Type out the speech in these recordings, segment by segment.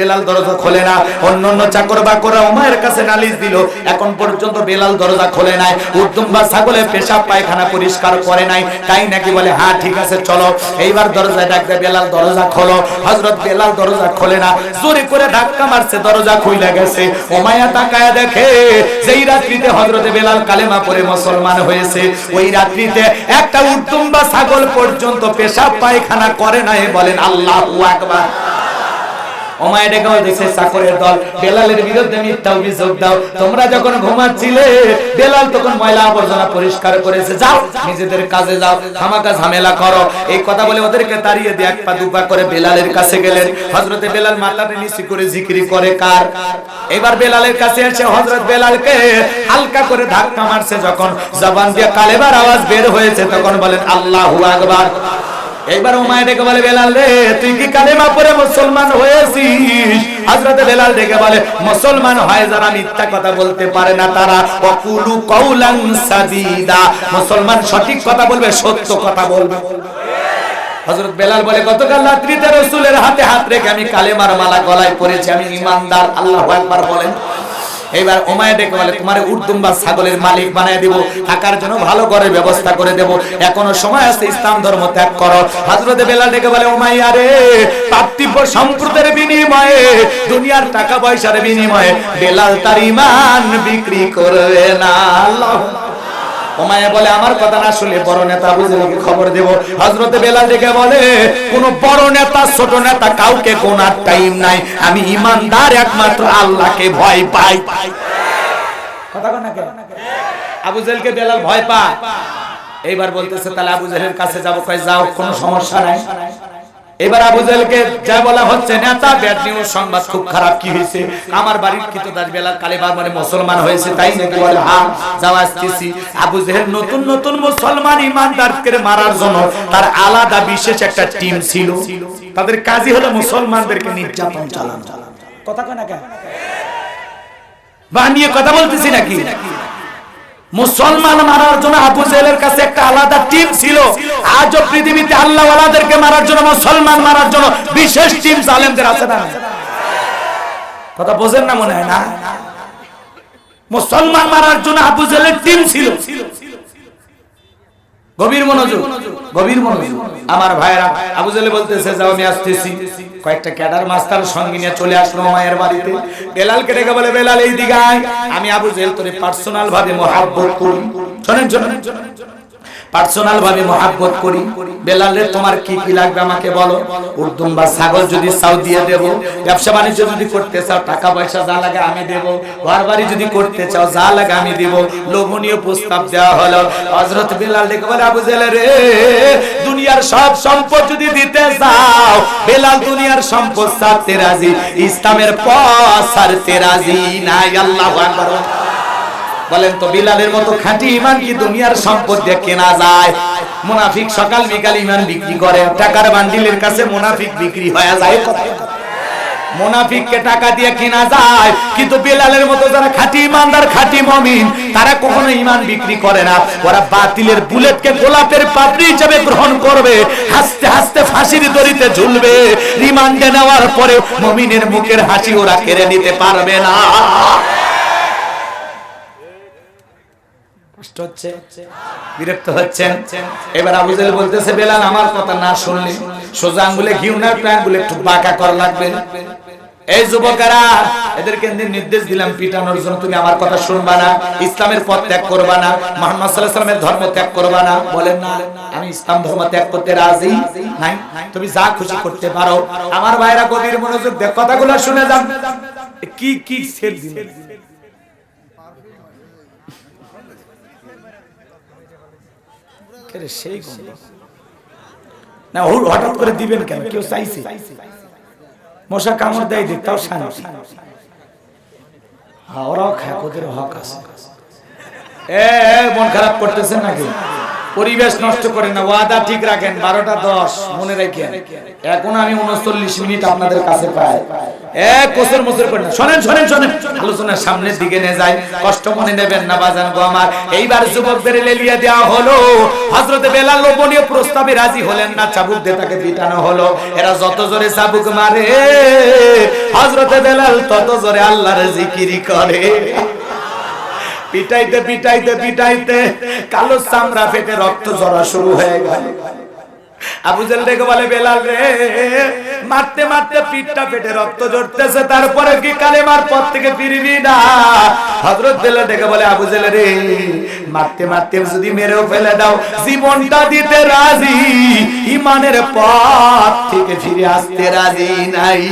বেলাল দরজা খোলে না। অন্য অন্য চাকর বাকররা উমায়ের কাছে নালিশ দিল, এখন পর্যন্ত বেলাল দরজা খোলে নাই। উদ্দম বা ছাগলে পেশাব পায়খানা পরিষ্কার করে নাই। তাই নাকি বলে হ্যাঁ ঠিক আছে, চলো। এইবার দরজা ডাকবে বেলাল, দরজা খোলো। হযরত বেলাল দরজা খোলে না। জোরে করে ধাক্কা মারছে, দরজা খুইলা গেছে। উমায়া তাকায়া দেখে, যেই রাত্রিতে হযরত বেলাল কালেমা পড়ে মুসলমান হয়েছে, ওই রাত্রিতে একটা উদ্দম বা ছাগল পর্যন্ত পেশাব পায়খানা করে নাই বলেন আল্লাহু আকবার। ওমায় ডেকে বলতেছে চাকরের দল। বেলালের বিরুদ্ধে মিথ্যা অভিযোগ দাও। তোমরা যখন ঘুমাচ্ছিলে, বেলাল তখন ময়লা আবর্জনা পরিষ্কার করেছে। যাও, নিজেদের কাজে যাও। খামাকা ঝামেলা করো। এই কথা বলে ওদেরকে তাড়িয়ে দিয়ে এক পা দুপা করে বেলালের কাছে গেলেন। হযরতে বেলাল মাথাটা নিচু করে জিকিরি করে, কার? এবার বেলালের কাছে এসে হযরত বেলালকে হালকা করে ধাক্কা মারছে যখন জবান দিয়ে কালেবার আওয়াজ বের হয়েছে। তখন বলেন, আল্লাহু আকবার। এইবার উমায় ডেকে বলে, বেলাল রে, তুই কি কালেমা পড়ে মুসলমান হয়েছিস? হযরতে বেলাল ডেকে বলে, মুসলমান হয় যারা মিথ্যা কথা বলতে পারে না তারা। অকুলু কৌলান সাদিদা। মুসলমান সঠিক কথা বলবে, সত্য কথা বলবে। হযরত বেলাল বলে, গতকাল রাত্রিতে রাসূলের হাতে হাত রেখে আমি কালেমার মালা গলায় পরেছি, আমি ঈমানদার আল্লাহু আকবার বলেন। এবার ওমায় ডেকে বলে, তোমার উর্দুম বা ছাগলের মালিক বানায় দিব। থাকার জন্য ভালো ঘরের ব্যবস্থা করে দেব। এখনও সময় আছে, ইসলাম ধর্ম ত্যাগ করো। হযরতে বেলাল ডেকে বলে ওমাইয়া রে পার্থিব সম্পদের বিনিময়ে, দুনিয়ার টাকা পয়সার বিনিময়ে বেলাল তার ইমান বিক্রি করবে না। আল্লাহ ওমায়ে বলে, আমার কথা না শুনে বড় নেতা বুঝলে খবর দেব। হজরতে বেলাল ডেকে বলে, কোন বড় নেতা, ছোট নেতা কাউকে কোনার টাইম নাই। আমি ইমানদার একমাত্র আল্লাহকে ভয় পাই। কথা কন না? আবু জেলকে বেলাল ভয় পা এইবার বলতেছে, তাহলে আবু জেলের কাছে যাব। কয়, যাও, কোনো সমস্যা নাই। এবার আবু জেলকে যা বলা হচ্ছে, নেতা ব্যাড নিউজ সংবাদ, খুব খারাপ কি হয়েছে? আমার বাড়ির কিতো দাস বেলাল কালেবার মানে মুসলমান হয়েছে, তাই নাকি বলে হ্যাঁ যাও আসতেছি। আবু জেহেল নতুন নতুন মুসলমান ইমানদারকে মারার জন্য তার আলাদা বিশেষ একটা টিম ছিল। তাদের কাজই হলো মুসলমানদেরকে নির্যাতন চালানো। কথা কয় না কেন? বানিয়ে কথা বলতেছি নাকি? মুসলমান মারার জন্য আবু জেলের কাছে একটা আলাদা টিম ছিল। আজও পৃথিবীতে আল্লাহ ওয়ালাদেরকে মারার জন্য, মুসলমান মারার জন্য বিশেষ টিম জালেমদের আছে না কথা বোঝেন না মনে হয় না? মুসলমান মারার জন্য আবু জেলের টিম ছিল। গভীর মনোযোগ গভীর মনোযোগ। আমার ভাইরা আবু জেলে বলতেছে, যাও আমি আসতেছি। কয়েকটা ক্যাডার মাস্টার সঙ্গে নিয়ে চলে আসলো মায়ের বাড়িতে। বেলালকে ডেকে বলে, বেলাল এই দিকে আমি আবু জেল তোরে পার্সোনাল ভাবে মহাব্বত করি। শোনেন শোনেন। পার্সোনাল ভাবে মহাব্বত করি। বেলাল তোমার কি কি লাগবে আমাকে বলো? উর্দুম বা ছাগল যদি চাও দিয়ে দেব। ব্যবসা বাণিজ্য যদি করতে চাও, টাকা পয়সা যা লাগে আমি দেব। ঘর বাড়ি যদি করতে চাও, যা লাগে আমি দেব। লোভনীয় প্রস্তাব দেওয়া হলো। হযরত বেলাল ডেকে বলে, আবু জেলে রে, দুনিয়ার সব সম্পদ যদি দিতে চাও, বেলাল দুনিয়ার সম্পদ ছাড়তে রাজি। ইসলামের পথ ছাড়তে রাজি। নাই, আল্লাহু আকবার। বলেন তো, বিলালের মতো খাঁটি ইমান কি দুনিয়ার সম্পদ দিয়ে কেনা যায়? মুনাফিক সকাল বিকাল ইমান বিক্রি করে, টাকার বান্ডিলের কাছে মুনাফিক বিক্রি হয়ে যায় মুনাফিককে টাকা দিয়ে কেনা যায়, কিন্তু মতো যারা খাঁটি ইমানদার, খাঁটি মমিন, তারা কখনো ইমান বিক্রি করে না। ওরা বাতিলের বুলেটকে গোলাপের পাপড়ি হিসেবে গ্রহণ করবে, হাসতে হাসতে ফাঁসির দড়িতে ঝুলবে। রিমান্ডে নেওয়ার পরে মমিনের মুখের হাসি ওরা কেড়ে নিতে পারবে না। কষ্ট হচ্ছে। বিরক্ত হচ্ছেন। এবার আবু জেল বলতেছে, বেলাল, আমার কথা না শুনলে সোজা আঙ্গুলে ঘিউ না আঙ্গুলে একটু বাঁকা করা লাগবে। এই যুবকেরা, এদেরকে নির্দেশ দিলাম পিটানোর জন্য, তুমি আমার কথা শুনবা না, ইসলামের পথ ত্যাগ করবা না, মোহাম্মদ সাল্লামের ধর্ম ত্যাগ করবা না। বলেন না, আমি ইসলাম ধর্ম ত্যাগ করতে রাজি? নাই। তুমি যা খুশি করতে পারো। আমার ভাইরা গভীর মনোযোগ দেখ কথাগুলো শুনে যান। কি কি সেট দিন? সেই গন্ধ। না হঠাৎ করে দিবেন কেন? কেউ চাইছে? মশা কামড় দেয় দিক তাও শান্তি হ্যাঁ, ওরাও খায় ওদের হক আছে। এ, মন খারাপ করতেছেন নাকি? পরিবেশ নষ্ট করেন না, ওয়াদা ঠিক রাখেন, বারোটা দশ, মনে রাখেন। এখন আমি উনচল্লিশ মিনিট আপনাদের কাছে পাই। এক এইবার যুবকদের দেওয়া হলো। বেলাল প্রস্তাবে রাজি হলেন না, চাবুক হলো। এরা যত জোরে মারে বেলাল তত জোরে জিকিরি করে। পিটাইতে পিটাইতে পিটাইতে কালো চামড়া ফেটে রক্ত ঝরা শুরু হয়ে গেল। আবু জেল বলে, বেলাল রে, মারতে মারতে পিঠটা ফেটে রক্ত ঝরতেছে, তারপরে কি কালেমার পথ থেকে ফিরবি না? হযরত বেলাল ডেকে বলে, আবু জেল রে, মারতে মারতে যদি মেরেও ফেলে দাও, জীবনটা দিতে রাজি ইমানের পথ থেকে ফিরে আসতে রাজি নাই।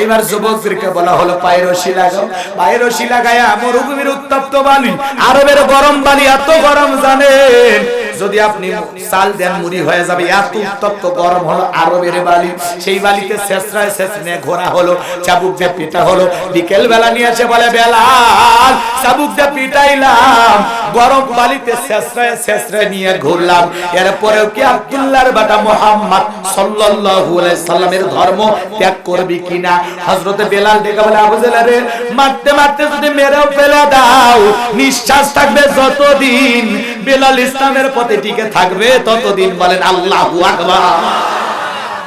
এইবার যুবকদেরকে বলা হলো, পায়ের রশি লাগাও। পায়ের রশি লাগায়া মরুভূমির উত্তপ্ত বালি, আরবের গরম বালি এত গরম জানেন। যদি আপনি চাল দেন মুড়ি হয়ে যাবে, এত উত্তপ্ত গরম হলো আরবের বালি। সেই বালিতে শেষরায় শেষ নিয়ে ঘোরা হলো, চাবুক দিয়ে পিটা হলো। বিকেল বেলা নিয়ে এসে বলে, বেলাল, চাবুক দিয়ে পিটাইলাম। গরম বালিতে শেষরায় শেষরায় নিয়ে ঘুরলাম। এরপরেও কি আব্দুল্লাহর বাটা মোহাম্মদ সাল্লাল্লাহু আলাইহি সাল্লামের ধর্ম ত্যাগ করবি কিনা? হযরতে বেলাল ডেকে বলে, আবু জেলারে মারতে মারতে যদি মেরেও ফেলে দাও, নিঃশ্বাস থাকবে যতদিন বেলাল ইসলামের পথে টিকে থাকবে ততদিন বলেন আল্লাহু আকবার।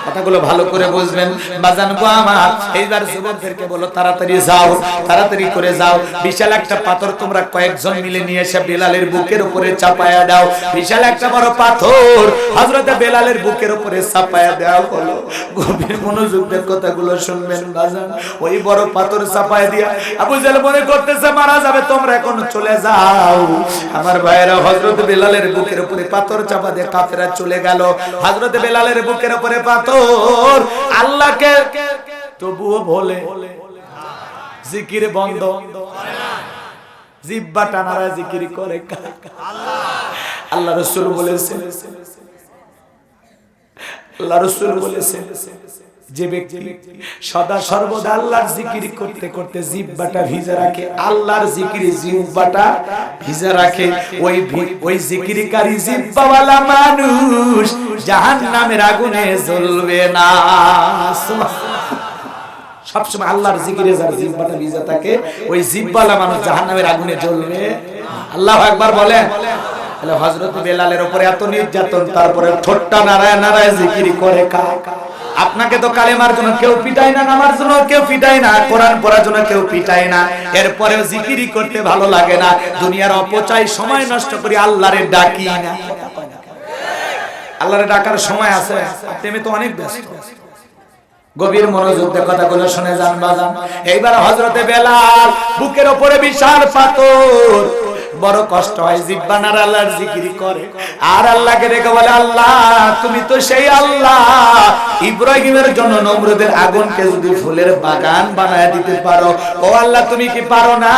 কথাগুলো ভালো করে বুঝবেন। বাজান গো আমার এইবার যুবকদেরকে বলো, তাড়াতাড়ি যাও, তাড়াতাড়ি করে যাও। বিশাল একটা পাথর তোমরা কয়েকজন মিলে নিয়ে এসে বেলালের বুকের উপরে চাপায়া দাও। বিশাল একটা বড় পাথর হযরতে বেলালের বুকের উপরে চাপায়া দেওয়া হলো গভীর মনোযোগ দিয়ে কথাগুলো শুনবেন, বাজান। ওই বড় পাথর চাপায়া দিয়া আবু জাহেল মনে করতেছে, মারা যাবে, তোমরা এখন চলে যাও। আমার ভাইয়েরা, হযরত বেলালের বুকের উপরে পাথর চাপা দিয়ে কাফেরা চলে গেল। হযরত বেলালের বুকের উপরে পাথর আল্লাহকে তবুও ভোলে। জিকির বন্ধ। জিব্বা টানারা জিকির করে। আল্লাহ রসুল বলেছেন। আল্লাহ রসুল বলেছেন। যে ব্যক্তি সদা সর্বদা আল্লাহর জিকির করতে করতে জিব্বাটা ভিজে রাখে, আল্লাহর জিকিরে জিব্বাটা ভিজে রাখে। ওই ওই জিকিরকারী জিব্বাওয়ালা মানুষ জাহান্নামের আগুনে জ্বলবে না। সবসময় আল্লাহর জিকিরে যার জিব্বাটা ভিজে থাকে, ওই জিব্বালা মানুষ জাহান্নামের আগুনে জ্বলবে। আল্লাহ একবার বলেন, তাহলে হযরত বেলালের উপরে এত নির্যাতন, তারপরে ঠোঁটটা নারায় নারায় জিকিরি করে কা আপনাকে তো কালেমার জন্য কেউ পিটায় না, নামার জন্য কেউ পিটায় না, কোরআন পড়ার জন্য কেউ পিটায় না। এরপরেও জিকিরি করতে ভালো লাগে না। দুনিয়ার অপচয় সময় নষ্ট করি, আল্লাহরে ডাকি না। আল্লাহরে ডাকার সময় আছে। আপনি তো অনেক ব্যস্ত। গভীর মনোযোগ দিয়ে কথাগুলো শুনে যান, বাজান। এইবার হজরতে বেলাল বুকের ওপরে বিশাল পাথর বড় কষ্ট হয় জিব্বানার আল্লাহর জিকিরি করে। আর আল্লাহকে দেখে বলে, আল্লাহ, তুমি তো সেই আল্লাহ। ইব্রাহিমের জন্য নমরুদের আগুনকে যদি ফুলের বাগান বানায় দিতে পারো, ও আল্লাহ, তুমি কি পারো না?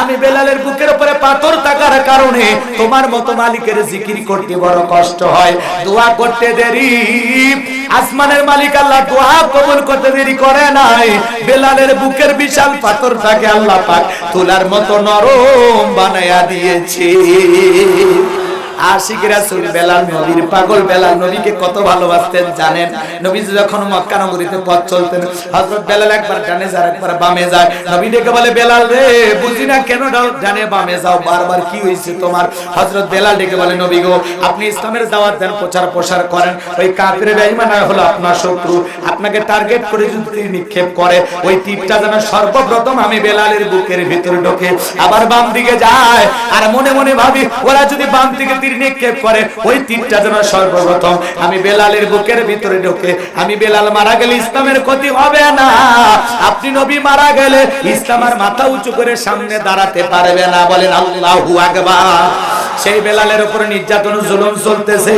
আমি বেলালের বুকের উপরে পাথর থাকার কারণে তোমার মতো মালিকের জিকির করতে বড় কষ্ট হয়। দোয়া করতে দেরি। আসমানের মালিক আল্লাহ দোয়া কবুল করতে দেরি করে নাই। বেলালের বুকের বিশাল পাথর থাকে আল্লাহ পাক তুলার মতো নরম বানায়া দিয়েছে আশিক বেলাল নবীর পাগল বেলাল নবীকে কত ভালোবাসতেন, জানেন? নবী যখন মক্কা নগরীতে পথ চলতেন, হযরত বেলাল একবার ডানে যায় একবার বামে যায়। নবী ডেকে বলে, বেলাল রে বামে যাও, বারবার কি হয়েছে তোমার? হযরত বেলাল ডেকে বলে, নবী গো, আপনি ইসলামের দাওয়াত দেন, প্রচার প্রসার করেন। ওই কাফির বেঈমান হলো আপনার শত্রু। আপনাকে টার্গেট করে যদি নিক্ষেপ করে, ওই তীরটা যেন সর্বপ্রথম আমি বেলালের বুকের ভিতরে ঢোকে। আবার বাম দিকে যায়। আর মনে মনে ভাবি, ওরা যদি বাম দিকে তীর নিক্ষেপ করে, ওই তিনটা যেন সর্বপ্রথম। আমি বেলালের বুকের ভিতরে ঢোকে, আমি বেলাল মারা গেলে ইসলামের ক্ষতি হবে না। আপনি নবী মারা গেলে ইসলাম আর মাথা উঁচু করে সামনে দাঁড়াতে পারবে না। বলেন আল্লাহু আকবার। সেই বেলালের উপরে নির্যাতন জুলুম চলতেছে।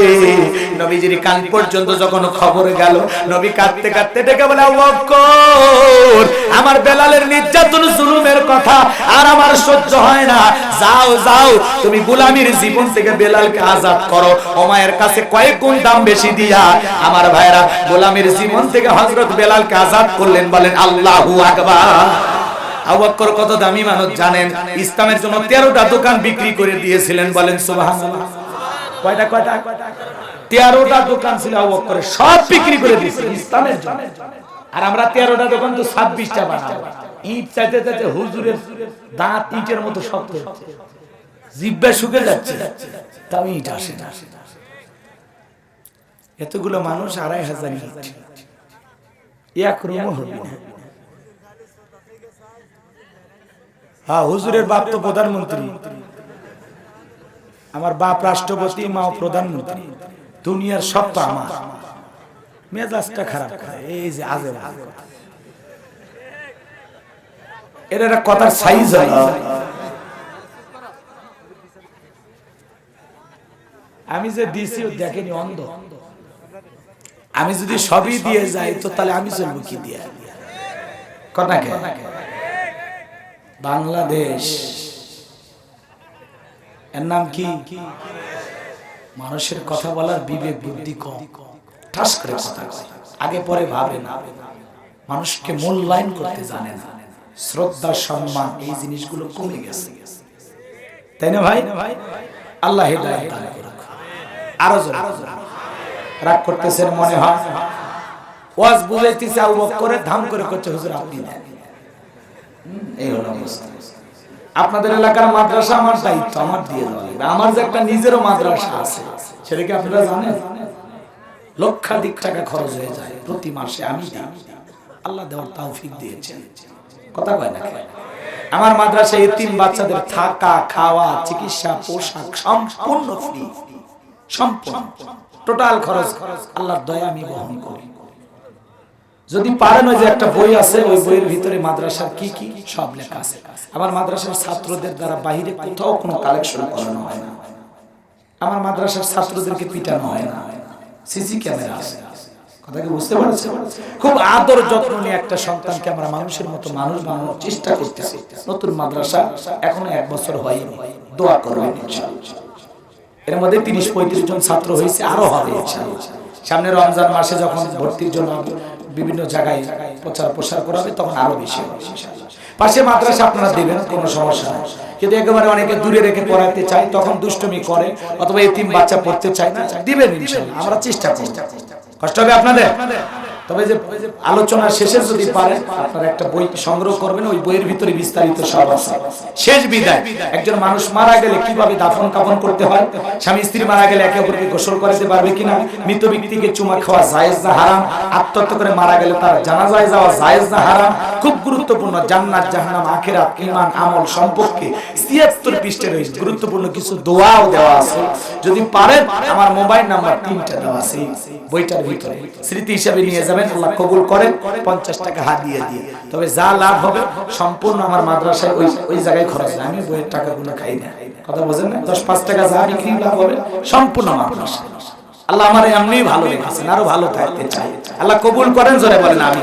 নবীজির কান পর্যন্ত যখন খবর গেল, নবী কাঁদতে কাঁদতে ডেকে বলে আমার বেলালের নির্যাতন, জুলুমের কথা আর আমার সহ্য হয় না। যাও যাও, তুমি গুলামির জীবন থেকে বেলালকে আজাদ করো। ওমায়ের কাছে কয়েক গুণ দাম বেশি দিয়া। আমার ভাইরা, গোলামের জীবন থেকে হজরত বেলালকে আজাদ করলেন, বলেন, আল্লাহু আকবার। আবু বকর কত দামি মানুষ জানেন? ইসলামের জন্য তেরোটা দোকান বিক্রি করে দিয়েছিলেন বলেন, সুবহানাল্লাহ। কয়টা কয়টা? তেরোটা দোকান ছিল আবু বকরের সব বিক্রি করে দিয়েছে ইসলামের জন্য। আর আমরা তেরোটা দোকান তো ছাব্বিশটা বানাবো। চাইতে হুজুরের দাঁত ইটের মতো শক্ত জিব্বা শুকে যাচ্ছে। ইট এতগুলো মানুষ আড়াই হাজার ইট। এক রুমও হবে না। হ্যাঁ হুজুরের বাপ তো প্রধানমন্ত্রী। আমার বাপ রাষ্ট্রপতি মা প্রধানমন্ত্রী। দুনিয়ার সব তো আমার। মেজাজটা খারাপ এই যে আজে এর একটা কথার সাইজ আমি যে দিছি দেখেনি অন্ধ। আমি যদি সবই দিয়ে যাই, তো তাহলে আমি চলবো কি দিয়ে? কথা বাংলাদেশ। এর নাম কি? মানুষের কথা বলার বিবেক বুদ্ধি কম। ঠাস করে কথা আগে পরে ভাবে না। মানুষকে মূল্যায়ন করতে জানে না। শ্রদ্ধা, সম্মান, এই জিনিসগুলো কমে গেছে। তাই না ভাই? আল্লাহ হেদায়েত আরও রাগ করতেছেন মনে হয়? ওয়াজ বুঝাইতেছে আবু বকরে ধাম করে করছে, হুজুর আপনি দেন এই হলো অবস্থা। আপনাদের এলাকার মাদ্রাসা আমার দায়িত্ব, আমার দিয়ে দেওয়া। আমার যে একটা নিজেরও মাদ্রাসা আছে, সেটা কি আপনারা জানেন? লক্ষাধিক টাকা খরচ হয়ে যায় প্রতি মাসে, আমি আল্লাহ দেওয়ার তৌফিক দিয়েছেন। কথা কয় না আমার মাদ্রাসায় এতিম বাচ্চাদের থাকা, খাওয়া, চিকিৎসা, পোশাক সম্পূর্ণ ফ্রি সম্পূর্ণ। টোটাল খরচ আল্লাহর দয়া আমি বহন করি। যদি পারেন ওই যে একটা বই আছে ওই বইয়ের ভিতরে মাদ্রাসার কি কি? সব লেখা আছে। আমার মাদ্রাসার ছাত্রদের দ্বারা বাইরে কোথাও কোনো কালেকশন করানো হয় না। আমার মাদ্রাসার ছাত্রদেরকে পিটানো হয় না। সিসি ক্যামেরা আছে। কথা কি বুঝতে পারছেন? খুব আদর যত্ন নিয়ে একটা সন্তানকে আমরা মানুষের মতো মানুষ বানানোর চেষ্টা করতেছি। নতুন মাদ্রাসা এখনও এক বছর হয়নি। দোয়া করবেন এর মধ্যে তিরিশ পঁয়ত্রিশ জন ছাত্র হয়েছে আরও হবে। সামনে রমজান মাসে যখন ভর্তির জন্য বিভিন্ন জায়গায় প্রচার প্রসার করা হবে, তখন আরও বেশি। পাশে মাদ্রাসা আপনারা দেবেন, কোনো সমস্যা নেই। কিন্তু একেবারে অনেকে দূরে রেখে পড়াতে চাই তখন দুষ্টমি করে, অথবা এতিম বাচ্চা পড়তে চায় না, দিবেন আমরা চেষ্টা চেষ্টা কষ্ট হবে আপনাদের? তবে যে আলোচনা শেষে যদি পারেন, আপনারা একটা বই সংগ্রহ করবেন, ওই বইয়ের ভিতরে বিস্তারিত সব আছে। শেষ বিদায়, একজন মানুষ মারা গেলে কীভাবে দাফন কাফন করতে হয়? স্বামী স্ত্রী মারা গেলে একে অপরকে গোসল করাতে পারবে কিনা? মৃত ব্যক্তিকে চুমা খাওয়া জায়েজ না হারাম? আত্মহত্যা করে মারা গেলে তার জানাজায় যাওয়া জায়েজ না হারাম? খুব গুরুত্বপূর্ণ, জান্নাত, জাহান্নাম, আখিরাত, ঈমান, আমল সম্পর্কে 76 পৃষ্ঠে রয়েছে গুরুত্বপূর্ণ কিছু দোয়াও দেওয়া আছে। যদি পারেন, আমার মোবাইল নাম্বার তিনটা দেওয়া আছে। বইটার ভিতরে। স্মৃতি হিসাবে নিয়ে যাবেন। আল্লাহ কবুল করেন, পঞ্চাশ টাকা হাত দিয়ে দিয়ে। তবে যা লাভ হবে, সম্পূর্ণ আমার মাদ্রাসায় ওই ওই জায়গায় খরচ আমি বইয়ের টাকাগুলো খাই না। কথা বোঝেন না? দশ পাঁচ টাকা যা বিক্রি লাভ হবে, সম্পূর্ণ মাদ্রাসা। আল্লাহ আমার এমনি ভালো রেখেছেন, আরও ভালো থাকতে চাই। আল্লাহ কবুল করেন, জোরে বলেন আমি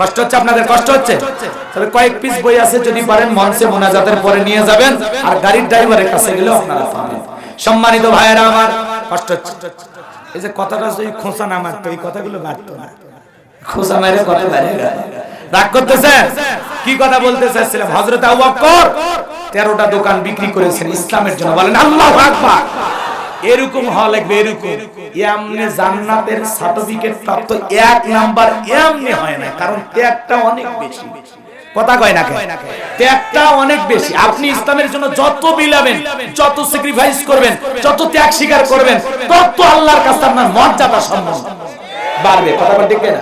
কষ্ট হচ্ছে আপনাদের? কষ্ট হচ্ছে? তবে কয়েক পিস বই আছে, যদি পারেন, মঞ্চে মোনাজাতের পরে নিয়ে যাবেন, আর গাড়ির ড্রাইভারের কাছে গেলেও আপনারা পাবেন। সম্মানিত ভাইয়েরা আমার, কষ্ট হচ্ছে। এই যে কথাটা যদি খোঁচা না মারতো এই কথাগুলো বাড়তো না। খোঁচা মেরে বেড়ে রাগ করতেছে? কি কথা বলতে চাচ্ছিলাম হজরত তেরোটা দোকান বিক্রি করেছেন ইসলামের জন্য। বলেন, আল্লাহ আকবার! এরকম হওয়া লাগবে, এরকম। এমনি জান্নাতের সার্টিফিকেট প্রাপ্ত এক নাম্বার এমনি হয় না, কারণ ত্যাগটা অনেক বেশি। কথা কয় না ত্যাগটা অনেক বেশি। আপনি ইসলামের জন্য যত বিলাবেন, যত স্যাক্রিফাইস করবেন, যত ত্যাগ স্বীকার করবেন, তত আল্লাহর কাছে আপনার মর্যাদা সম্মান বাড়বে, কথা বলতে না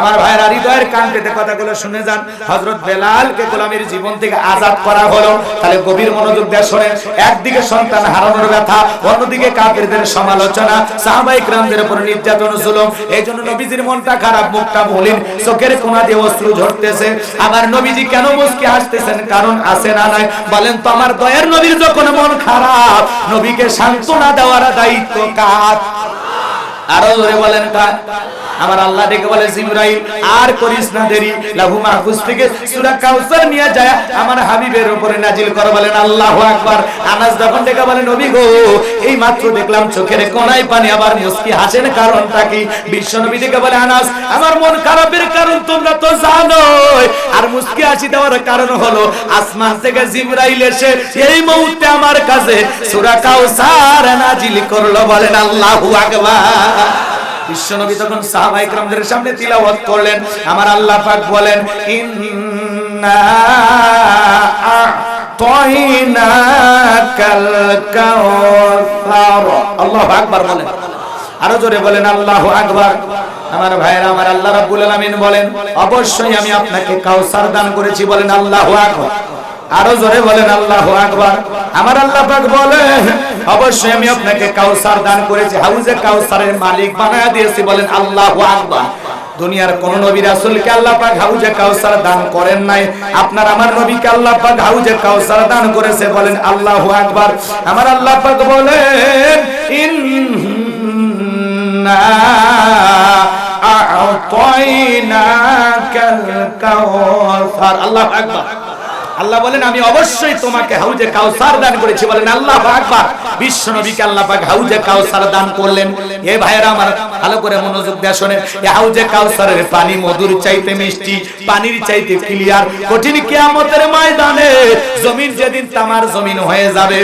আমার ভাইয়ের, হৃদয়ের কান পেতে কথাগুলো শুনে যান। হজরত বেলালকে গোলামের জীবন থেকে আজাদ করা হলো। তাহলে গভীর মনোযোগ দিয়ে শোনেন, একদিকে সন্তান হারানোর ব্যথা, অন্যদিকে কাফেরদের সমালোচনা সাহাবাই ক্রামদের উপর নির্যাতন জুলুম। এই জন্য নবীজির মনটা খারাপ, মুখটা মলিন, চোখের কোনা দিয়ে অশ্রু ঝরতেছে। আমার নবীজি কেন মুসকে হাসতেছেন? কারণ আছে না নাই। বলেন তো, আমার দয়ার নবীর যখন মন খারাপ, নবীকে সান্ত্বনা দেওয়ার দায়িত্ব কার? আরও জোরে বলেন আমার আল্লাহ ডেকে বলে, জিবরাইল, আর করিস না দেরি। লাহু মাহফুজ থেকে সূরা কাউসার নিয়ে যায়। আমার হাবিবের উপরে নাজিল কর, বলেন আল্লাহু আকবার। আনাস যখন ডেকে বলে, নবী গো, এই মাত্র দেখলাম চোখের কোনায় পানি, আবার মুস্কি হাসেন কারণটা কি? বিশ্ব নবী ডেকে বলে, আনাস, আমার মন খারাপের কারণ তোমরা তো জানো আর মুস্কি হাসি দেওয়ার কারণ হলো, আসমান থেকে জিবরাইল এসে এই মুহূর্তে আমার কাছে সূরা কাউসার নাজিল করল, বলেন আল্লাহু আকবার। বিশ্বনবী তখন সাহাবা ইকরামদের সামনে তিলাওয়াত করলেন। আমার আল্লাহ পাক বলেন, ইন্না আ'তাইনাকাল কাউসার। আল্লাহু আকবার বলেন। আরও জোরে বলেন, আল্লাহু আকবার। আমার ভাইরা আমার আল্লাহ রাব্বুল আলামিন বলেন, অবশ্যই আমি আপনাকে কাউসার দান করেছি। বলেন, আল্লাহু আকবার। আরও জোরে বলেন, আল্লাহু আকবার। আমার আল্লাহ পাক বলেন, অবশ্যই আমি আপনাকে কাউসার দান করেছি, হাউজে কাউসারের মালিক বানায়া দিয়েছি। বলেন, আল্লাহু আকবার। দুনিয়ার কোন নবী রাসূলকে আল্লাহ পাক হাউজে কাউসার দান করেন নাই। আপনার আমার নবীকে আল্লাহ পাক হাউজে কাউসার দান করেছে। বলেন, আল্লাহু আকবার। আমার আল্লাহ পাক বলেন, ইন্না আ'তাইনাকাল কাউসার। আল্লাহু আকবার। আল্লাহ বলেন, আমি অবশ্যই তোমাকে হাউজে কাউসার দান করেছি। বলেন, আল্লাহ আকবার বিশ্ব নবীকে আল্লাহ পাক হাউজে কাউসার দান করলেন। এ ভাইরা আমার ভালো করে মনোযোগ দিয়ে শুনেন এই হাউজে কাউসারের পানি মধুর চাইতে মিষ্টি, পানির চাইতে ক্লিয়ার, কঠিন কিয়ামতের ময়দানে জমিন যেদিন তামার জমিন হয়ে যাবে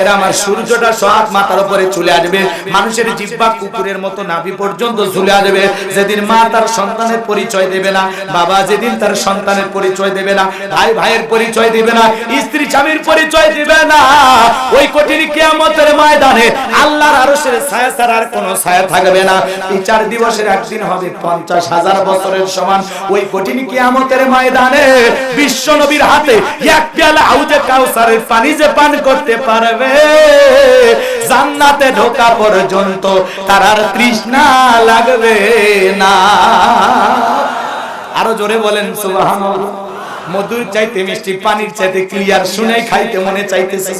এরা আমার সূর্যটা সহাত মাথার উপরে চলে আসবে, মানুষের জিব্বা কুকুরের মতো নাভি পর্যন্ত ঝুলে আসবে। যেদিন মা তার সন্তানের পরিচয় দেবে না, বাবা যেদিন তার সন্তানের পরিচয় দেবে না, ভাই ভাইয়ের পরিচয় দিবে না, স্ত্রী স্বামীর পরিচয় দিবে না। ওই কঠিন কিয়ামতের ময়দানে আল্লাহর আরশের ছায়া ছাড়া আর কোনো ছায়া থাকবে না। বিচার দিবসের একদিন হবে পঞ্চাশ হাজার বছরের সমান। ওই কঠিন কিয়ামতের ময়দানে বিশ্ব নবীর হাতে এক পেয়ালা হাউজে কাউসারের পানি যে পান করতে পারবে, জান্নাতে ঢোকা পর্যন্ত তার আর তৃষ্ণা লাগবে না। আরও জোরে বলেন, সুবহানাল্লাহ। মধুর চাইতে মিষ্টি, পানির চাইতে ক্লিয়ার শুনে খাইতে মনে চাইতেছে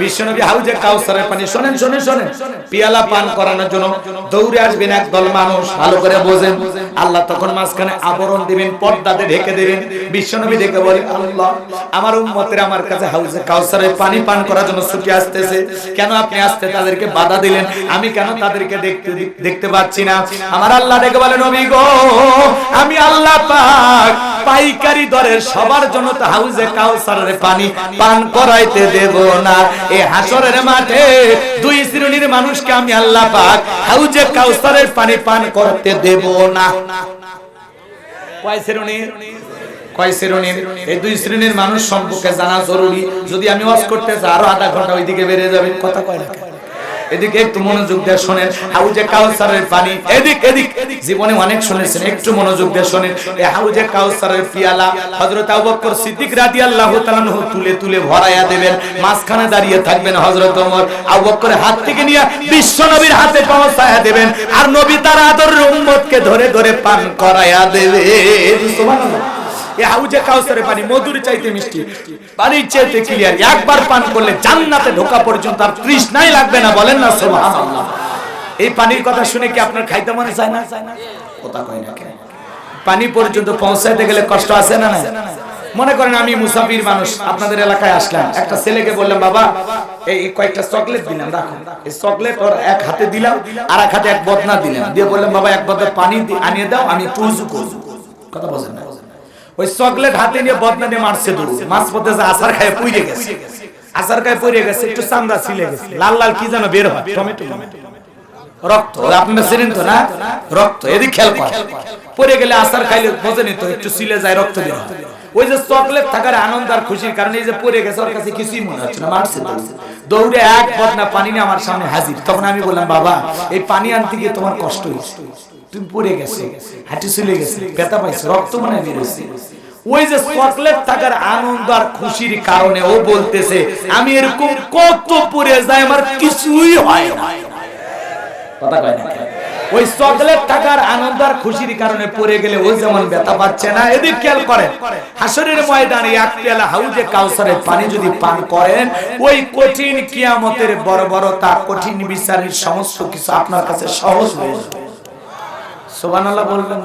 বিশ্বনবী হাউজে কাউসারের পানি, শোনেন শোনেন শোনেন। পিয়ালা পান করানোর জন্য দৌড়ে আসবেন একদল মানুষ, ভালো করে বোঝেন। আল্লাহ তখন মাঝখানে আবরণ দিবেন পর্দাতে ঢেকে দেবেন। বিশ্বনবী ডেকে বলে, আল্লাহ, আমার উম্মতের আমার কাছে হাউজে কাউসারের পানি পান করার জন্য ছুটি আসতেছে। কেন আপনি আসতে তাদেরকে বাধা দিলেন? আমি কেন তাদেরকে দেখতে দেখতে পাচ্ছি না? আমার আল্লাহ ডেকে বলেন নবী গো, আমি আল্লাহ পাক পাইকারি দরের সবার জন্য তো হাউজে কাউসারের পানি পান করাইতে দেব না। এই হাসরের মাঠে দুই শ্রেণির মানুষকে আমি আল্লাহ পাক হাউজে কাউসারের পানি পান করতে দেব না। কয় শ্রেণির কয় শ্রেণির এই দুই শ্রেণির মানুষ সম্পর্কে জানা জরুরি। যদি আমি ওয়াজ করতে চাই আরও আধা ঘণ্টা ওইদিকে বেড়ে যাবে। কথা কয় না এদিকে একটু মনোযোগ দিয়ে শোনেন। হাউজে কাউসারের পানি এদিক এদিক জীবনে অনেক শুনেছেন, একটু মনোযোগ দিয়ে শোনেন। এই হাউজে কাউসারের পিয়ালা, হযরত আবু বকর সিদ্দিক রাদিয়াল্লাহু তাআলা তুলে তুলে ভরায়া দেবেন। মাঝখানে দাঁড়িয়ে থাকবেন হযরত ওমর। আবু বকরের হাত থেকে নিয়ে বিশ্ব নবীর হাতে পৌঁছায়া দেবেন। আর নবী তার আদরের উম্মতকে ধরে ধরে পান করায়া দেবে সুবহানাল্লাহ। পানি পর্যন্ত পৌঁছাইতে গেলে কষ্ট আছে না মনে করেন আমি মুসাফির মানুষ, আপনাদের এলাকায় আসলাম। একটা ছেলেকে বললাম, বাবা, এই কয়েকটা চকলেট দিলাম এই চকলেট ওর এক হাতে দিলাম, আর এক হাতে এক বদনা দিলাম। দিয়ে বললাম, বাবা, এক বদনা পানি আনিয়ে দাও, আমি কথা বোঝেন না। ওই চকলেট হাতে নিয়ে বদনা নিয়ে মারছে মাছ পথে আসার খায় পুইরে গেছে। আসার খায় পুইরে গেছে, একটু চামড়া ছিলে গেছে। লাল লাল কি যেন বের হয়? টমেটো। রক্ত। আপনারা তো না? রক্ত। এদিক খেয়াল গেলে খাইলে বোঝেনি তো একটু সিলে যায়, রক্ত বের হয়। ওই যে চকলেট থাকার আনন্দ আর খুশির কারণে এই যে পরে গেছে, ওর কাছে কিছুই মনে হচ্ছে না, মারছে দৌড়ে এক বদনা পানি নিয়ে আমার সামনে হাজির। তখন আমি বললাম, বাবা, এই পানি আনতে গিয়ে তোমার কষ্ট হয়েছে। তুমি পড়ে গেছে, হাঁটি চলে গেছে, ব্যথা পাইছে, রক্ত মনে বেরোচ্ছে ওই যে চকলেট থাকার আনন্দ আর খুশির কারণে ও বলতেছে, আমি এরকম কত পড়ে যাই, আমার কিছুই হয় না। কথা কয় না ওই চকলেট টাকার আনন্দ আর খুশির কারণে পড়ে গেলে ওই যেমন ব্যথা পাচ্ছে না, এদিক খেয়াল করেন, হাসরের ময়দানে এক পেয়ালা হাউজে কাউসারের পানি যদি পান করেন, ওই কঠিন কিয়ামতের বড় বড়তা কঠিন বিচারের সমস্ত কিছু আপনার কাছে সহজ হয়ে যাবে। সুবহানাল্লাহ বলবেন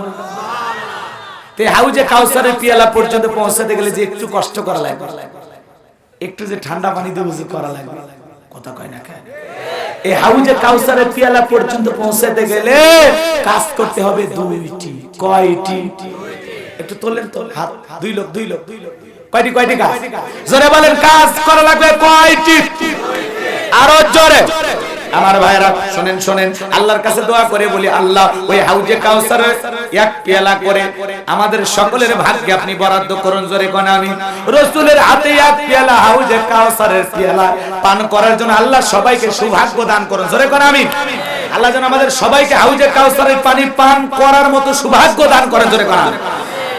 তে হাউজে কাউসারের পিয়ালা পর্যন্ত পৌঁছাতে গেলে যে একটু কষ্ট করা লাগবে। একটু যে ঠান্ডা পানি দিয়ে উজু করা লাগবে। কথা কয় না কেন? এই হাউজে কাউসারের পিয়ালা পর্যন্ত পৌঁছাতে গেলে কাজ করতে হবে দুইটি। কয়টি? একটু তোলেন তো, হাত, দুই লোক দুই লোক। কয়টি কয়টি কাজ? জোরে বলেন, কাজ করা লাগবে কয়টি? আরও জোরে। আমার ভাইরা, শুনেন শুনেন, আল্লাহর কাছে দোয়া করে বলি, আল্লাহ, ওই হাউজে কাউসার এক পেয়ালা করে আমাদের সকলের ভাগ্যে আপনি বরাদ্দ করুন জোরে কোন আমি। রসুলের হাতে এক পেয়ালা, হাউজে কাউসারের পেয়ালা পান করার জন্য আল্লাহ সবাইকে সৌভাগ্য দান করুন, জোরে কোন আমি। আল্লাহ যেন আমাদের সবাইকে হাউজে কাউসারের পানি পান করার মতো সৌভাগ্য দান করেন, জোরে কোন আমি।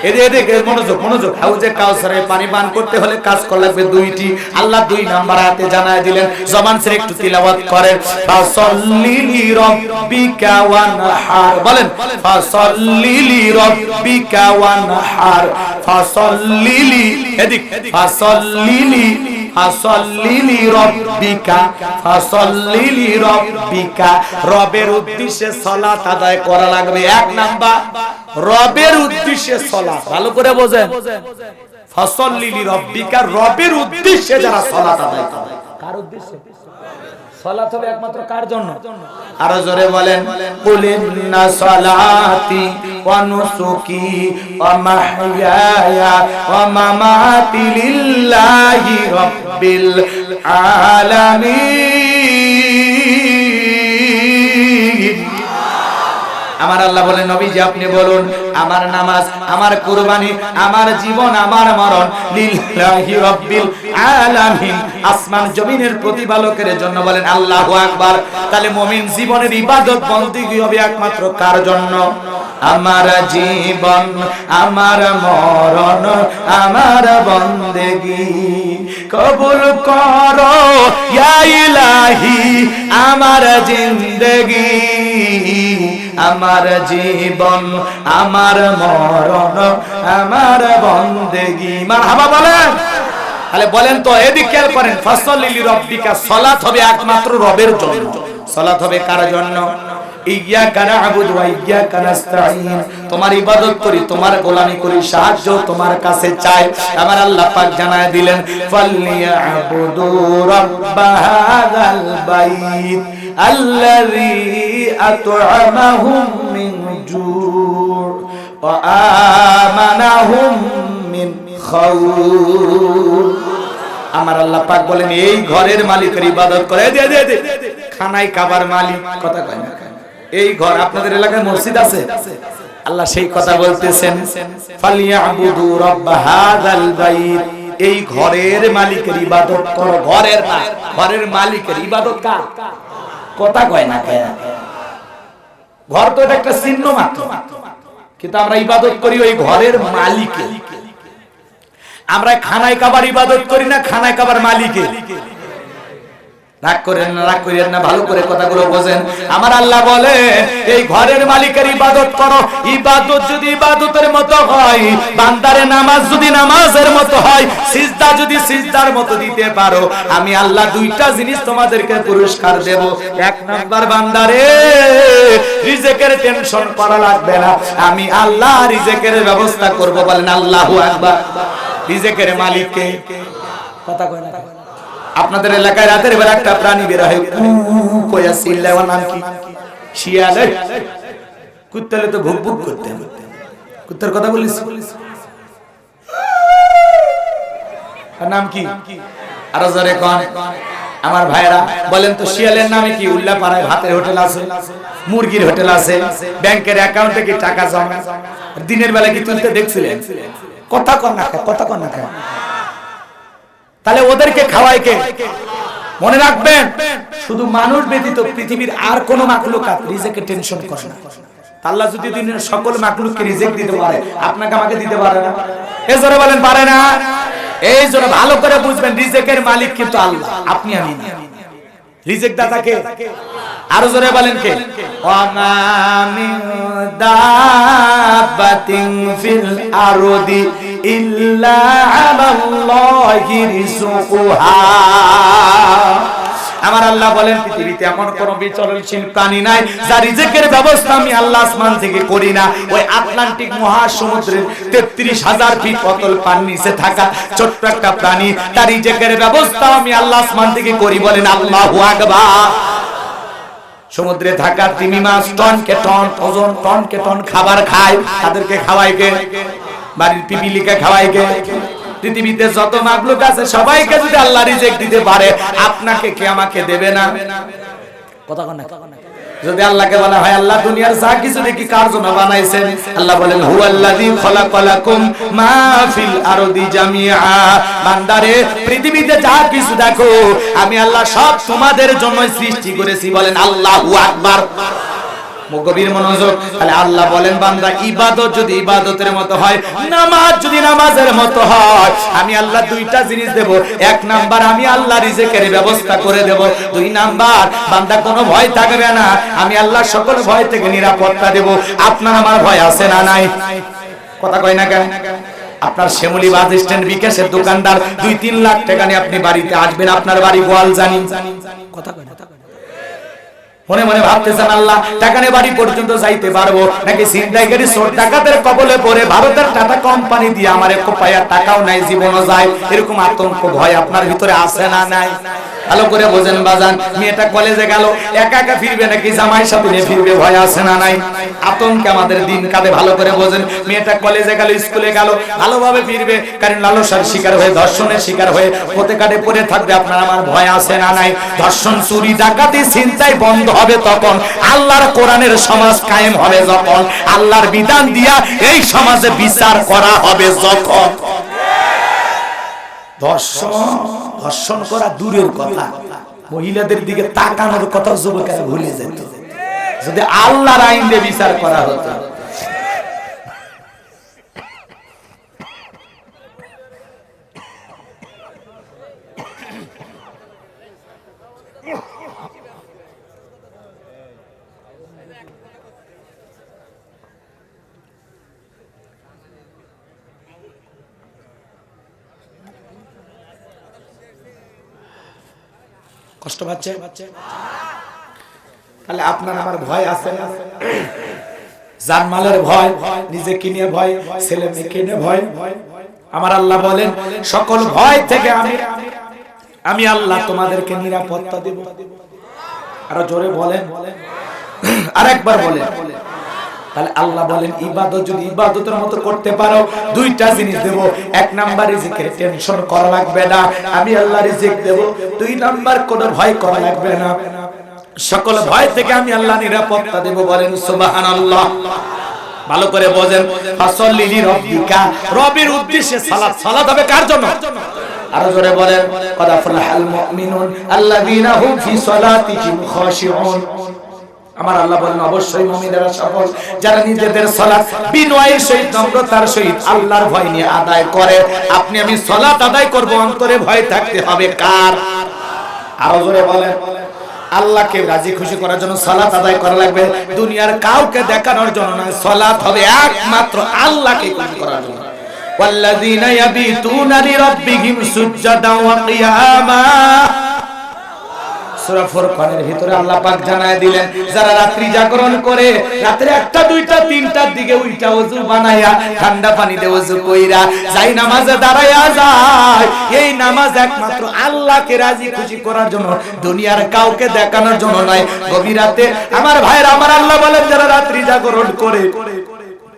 এদিকে এদিকে মনোযোগ মনোযোগ। হাউজে কাউসারে পানি পান করতে হলে কাজ করা লাগবে দুইটি। আল্লাহ দুই নাম্বার হাতে জানায় দিলেন, জবান ছেড়ে একটু তিলাওয়াত করেন। ফাসাল্লিলি রাব্বিকা ওয়ানহার। বলেন, ফাসাল্লিলি রাব্বিকা ওয়ানহার। ফাসাল্লিলি, এদিক, ফাসাল্লিলি ফাসাল্লিলি রব্বিকা ফাসল্লিলি রব্বিকা রবের উদ্দেশ্যে সালাত আদায় করা লাগবে। এক নাম্বার, রবের উদ্দেশ্যে সালাত। ভালো করে বোঝেন। ফাসল্লিলি রব্বিকা রবের উদ্দেশ্যে যারা সালাত আদায় করে। কার উদ্দেশ্যে? সালাত হবে একমাত্র কার জন্য? আরও জোরে বলেন, কুলিন্না সালাতি ওয়া নুসুকি ওয়া মাহইয়ায়া ওয়া মামাতি লিল্লাহি রাব্বিল আলামিন। আমার আল্লাহ বলেন, নবীজি, আপনি বলুন আমার নামাজ, আমার কুরবানি, আমার জীবন, আমার মরণ। লিল্লাহি রাব্বিল আলামিন। আসমান জমিনের প্রতিপালকের জন্য বলেন, আল্লাহু আকবার। তাহলে মুমিন জীবনের ইবাদত বন্দেগী হবে একমাত্র কার জন্য? আমার জীবন, আমার মরণ, আমার বন্দেগী। কবুল করো, ইয়া ইলাহি, আমার জিন্দেগী। আমার জীবন, আমার মরণ, আমার বন্দেগী। মার হাবা বলেন। তাহলে বলেন তো, এদিক খেয়াল করেন ফসল রব্বিকা সলাত হবে একমাত্র রবের জন্য। সলাত হবে কার জন্য? তোমার ইবাদত করি তোমার গোলামি করি সাহায্য তোমার কাছে চাই আমার আল্লাহ পাক জানায় দিলেন মিন মিন আমার আল্লাহ পাক বলেন এই ঘরের মালিকের ইবাদত করে খানায় কাবার মালিক কথা কয় না এই ঘর আপনাদের এলাকায় মসজিদ আছে? আল্লাহ সেই কথা বলতেছেন এই ঘরের মালিকের ইবাদত করো। ঘরের না, ঘরের মালিকের ইবাদত কার? কথা কয় না কয় ঘর তো এটা একটা চিহ্ন মাত্র। কিন্তু আমরা ইবাদত করি ওই ঘরের মালিকের। আমরা খানায় কাবার ইবাদত করি না, খানায় কাবার মালিকে রাগ করেন না, রাগ করেন না, ভালো করে কথাগুলো বোঝেন। আমার আল্লাহ বলে, এই ঘরের মালিকের ইবাদত করো। ইবাদত যদি ইবাদতের মতো হয়, বান্দারে নামাজ যদি নামাজের মতো হয়, সিজদা যদি সিজদার মতো দিতে পারো, আমি আল্লাহ দুইটা জিনিস তোমাদেরকে পুরস্কার দেব। এক নাম্বার বান্দারে, রিজেকের টেনশন করা লাগবে না। আমি আল্লাহ রিজেকের ব্যবস্থা করব, বলেন আল্লাহু আকবার। রিজেকের মালিককে। কথা কয় না আপনাদের এলাকায় রাতের বেলা একটা প্রাণী বের হয়। নাম কি? শিয়াল। কুত্তালে তো ভুক ভুক করতে কুত্তার কথা বলিস? নাম কি? আরও জোরে কন। আমার ভাইরা বলেন তো শিয়ালের নামে কি উল্লা পাড়ায় ভাতের হোটেল আছে, মুরগির হোটেল আছে, ব্যাংকের অ্যাকাউন্টে কি টাকা জমা? দিনের বেলা কি তুলতে দেখছিলেন? কথা কন না কথা কন না। তাহলে ওদেরকে খাওয়ায় কে? মনে রাখবেন, শুধু মানুষ ব্যতীত পৃথিবীর আর কোনো মাকলুকাত রিজেকে টেনশন করে না। আল্লাহ যদি দিনের সকল মাকলুককে রিজেক্ট দিতে পারে, আপনাকে আমাকে দিতে পারে না। এ জোরে বলেন, পারে না? এই জন্য ভালো করে বুঝবেন, রিজেকের মালিক কিন্তু আল্লাহ, আপনি আমি না। রিজেক দাতাকে আরও জোরে বলেন কে? মিন ফিল আরদি আমার আল্লাহ বলেন, পৃথিবীতে এমন কোন বিচরণশীল প্রাণী নাই, যার রিজেকের ব্যবস্থা আমি আল্লাহ আসমান থেকে করি না। ওই আটলান্টিক মহাসমুদ্রের তেত্রিশ হাজার ফিট অতল পান নিচে থাকা ছোট্ট একটা প্রাণী, তার রিজেকের ব্যবস্থা আমি আল্লাহ আসমান থেকে করি বলেন আল্লাহু আকবার। সমুদ্রে থাকা তিমি মাছ টন কে টন, ওজন টন কে টন খাবার খায়, তাদেরকে খাওয়াই কে? বাড়ির পিপিলিকে খাওয়াই কে পৃথিবীতে যত মাগলুক আছে সবাইকে যদি আল্লাহ রিজেক দিতে পারে আপনাকে কে আমাকে দেবে না? কথা কন যদি আল্লাহকে বলা হয় আল্লাহ দুনিয়ার যা কিছু দেখি কার জন্য বানাইছেন? আল্লাহ বলেন হুয়াল্লাযী খালাকালাকুম মা ফিল আরদি জামিআ। বান্দারে পৃথিবীতে যা কিছু দেখো আমি আল্লাহ সব তোমাদের জন্য সৃষ্টি করেছি বলেন আল্লাহু আকবার। গভীর মনোযোগ। তাহলে আল্লাহ বলেন, বান্দা, ইবাদত যদি ইবাদতের মতো হয়, নামাজ যদি নামাজের মতো হয়, আমি আল্লাহ দুইটা জিনিস দেব। এক নাম্বার, আমি আল্লাহ রিজেকের ব্যবস্থা করে দেব। দুই নাম্বার, বান্দা, কোনো ভয় থাকবে না। আমি আল্লাহ সকল ভয় থেকে নিরাপত্তা দেব। আপনার আমার ভয় আছে না নাই? কথা কয় না কেন? আপনার শ্যামলি বাস স্ট্যান্ড বিকাশের দোকানদার, দুই তিন লাখ টাকা নিয়ে আপনি বাড়িতে আসবেন। আপনার বাড়ি গোয়াল জানি। কথা কয় না? মনে মনে ভাবতেছেন, আল্লাহ টাকা নিয়ে বাড়ি পর্যন্ত যাইতে পারব। নাকি ছিনতাইকারী সর, টাকাদের কবলে পড়ে ভারতের টাটা কোম্পানি দিয়ে আমার এক পায়া টাকাও নাই, জীবনও যায়। এরকম আতঙ্ক, ভয় আপনার ভিতরে আসে না নাই? ভালো করে বোঝেন বাজান, মেয়েটা কলেজে গেল, একা একা ফিরবে নাকি? জামাই সাথে নিয়ে ফিরবে, ভয় আছে না নাই? আতঙ্কে আমাদের দিন কাটে ভালো করে বোঝেন। মেয়েটা কলেজে গেল স্কুলে গেল, ভালোভাবে ফিরবে। কারণ লালসার শিকার হয়ে, ধর্ষণের শিকার হয়ে পথে কাটে পড়ে থাকবে, আপনার আমার ভয় আছে না নাই? ধর্ষণ, চুরি, ডাকাতি চিন্তাই বন্ধ হবে তখন। আল্লাহর কোরআনের সমাজ কায়েম হবে যখন। আল্লাহর বিধান দিয়া এই সমাজে বিচার করা হবে যখন। ধর্ষণ ধর্ষণ করা দূরের কথা। মহিলাদের দিকে তাকানোর কথা যুবকেরা ভুলে যেত। যদি আল্লাহর আইনে বিচার করা হতো কষ্ট পাচ্ছে? তাহলে আপনার আমার ভয় আছে জানমালের ভয়, নিজে কিনে ভয়, ছেলে মেয়ে কিনে ভয়। আমার আল্লাহ বলেন, সকল ভয় থেকে আমি আমি আল্লাহ তোমাদেরকে নিরাপত্তা দেব। আরও জোরে বলেন। আরেকবার বলেন। তাহলে আল্লাহ বলেন, ইবাদত যদি ইবাদতের মতো করতে পারো, দুইটা জিনিস দেব। এক নাম্বার রিজিকের টেনশন করা লাগবে না। আমি আল্লাহ রিজিক দেব। দুই নাম্বার, কোনো ভয় করা লাগবে না। সকল ভয় থেকে আমি আল্লাহ নিরাপত্তা দেব বলেন, সুবহানাল্লাহ। ভালো করে বোঝেন। ফাসল্লিলি রব্বিকা রবের উদ্দেশ্যে সালাত। সালাত হবে কার জন্য? আরও জোরে বলেন, কদ আফলাহাল মুমিনুন আল্লাযীনা হুম ফি সালাতিহিম খাশিউন। আমার আল্লাহ বলেন অবশ্যই মুমিনেরা সফল যারা নিজেদের সালাত বিনয়ের সহিত নম্রতার সহিত আল্লাহর ভয় নিয়ে আদায় করে আপনি আমি সালাত আদায় করব অন্তরে ভয় থাকতে হবে কার আরো জোরে বলেন আল্লাহকে রাজি খুশি করার জন্য সালাত আদায় করা লাগবে দুনিয়ার কাউকে দেখানোর জন্য নয় সালাত হবে একমাত্র আল্লাহকে খুশি করার জন্য والذين يبيتون لربهم سجدا وقياما ভিতরে আল্লাহ পাক জানায় দিলেন, যারা রাত্রি জাগরণ করে রাতে একটা, দুইটা, তিনটার দিকে উইটা ওযু বানায়া, ঠান্ডা পানিতে ওযু কইরা যাই নামাজে দাঁড়ায়া যায়। এই নামাজ একমাত্র আল্লাহকে রাজি খুশি করার জন্য, দুনিয়ার কাউকে দেখানোর জন্য নয় গভীর রাতে আমার ভাইরা আমার আল্লাহ বলেন, যারা রাত্রি জাগরণ করে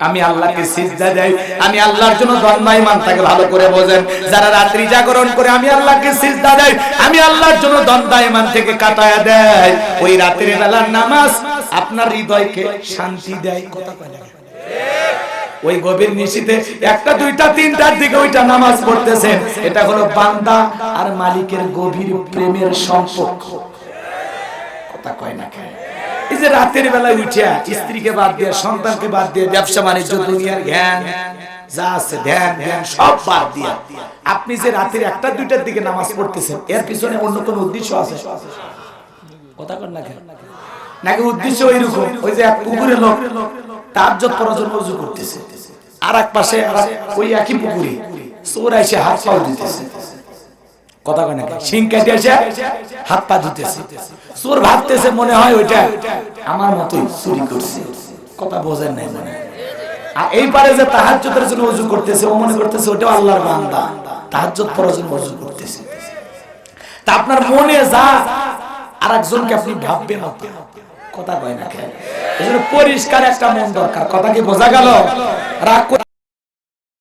আমি আল্লাহকে সিজদা দেই, আমি আল্লাহর জন্য দণ্ডায়মান থাকে ভালো করে বোঝেন। যারা রাত্রি জাগরণ করে আমি আল্লাহকে সিজদা দেই, আমি আল্লাহর জন্য দণ্ডায়মান থেকে কাটায়া দেয় ওই রাতের বেলার নামাজ আপনার হৃদয়কে শান্তি দেয়, কথা কয় না? ওই গভীর নিশিতে একটা, দুইটা, তিনটার দিকে ওইটা নামাজ পড়তেছেন। এটা হলো বান্দা আর মালিকের গভীর প্রেমের সম্পর্ক। কথা কয় না কেন? এই যে রাতের বেলায় উঠিয়া স্ত্রীকে বাদ দিয়ে, সন্তানকে বাদ দিয়ে ব্যবসা বাণিজ্য, দুনিয়ার জ্ঞান যা আছে, ধ্যান সব বাদ আপনি যে রাতের একটা, দুইটার দিকে নামাজ পড়তেছেন, এর পিছনে অন্য উদ্দেশ্য আছে? কথা কর না নাকি উদ্দেশ্য ওই যে এক পুকুরে লোক জন্য উজু করতেছে আর এক পাশে ওই একই পুকুরে চোর এসে হাত পাও দিতেছে। কথা কয় কেটে এসে হাত পা ধুতেছে। চোর ভাবতেছে মনে হয় ওইটা আমার মতোই চুরি করছে। কথা বোঝেন নাই মনে আর এই পারে যে তাহাজ্জুদের জন্য ওযু করতেছে ও মনে করতেছে ওটাও আল্লাহর বান্দা। তাহাজ্জুদ পড়ার জন্য করতেছে। তা আপনার মনে যা আর একজনকে আপনি ভাববেন। কথা কয় না কেন? পরিষ্কার একটা মন দরকার। কথা কি বোঝা গেল? রাগ